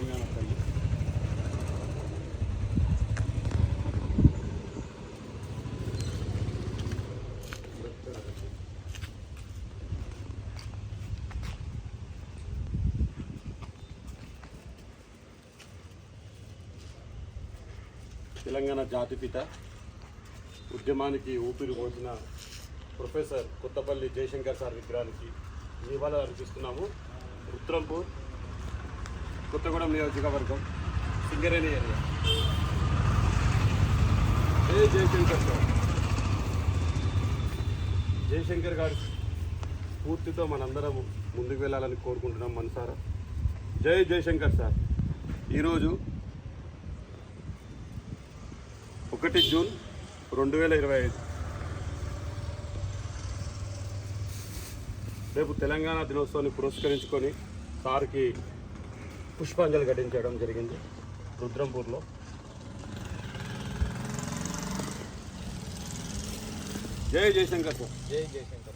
తెలంగాణ తెలంగాణ జాతిపిత ఉద్యమానికి ఊపిరి పోసిన ప్రొఫెసర్ కొత్తపల్లి జయశంకర్ సార్ విగ్రహానికి నివాళులు అర్పిస్తున్నాము. రుద్రంపూర్ కొత్తగూడెం నియోజకవర్గం సింగరేణి ఏరియా. జై జయశంకర్ సార్? జయశంకర్ గారు స్ఫూర్తితో మనందరం ముందుకు వెళ్ళాలని కోరుకుంటున్నాం మనసారా. జై జయశంకర్ సార్. ఈరోజు ఒకటి జూన్ రెండు వేల ఇరవై ఐదు. రేపు తెలంగాణ దినోత్సవాన్ని పురస్కరించుకొని సార్కి పుష్పాంజలి ఘటించడం జరిగింది రుద్రంపూర్లో. జై జయశంకర్ సార్. జై జయశంకర్.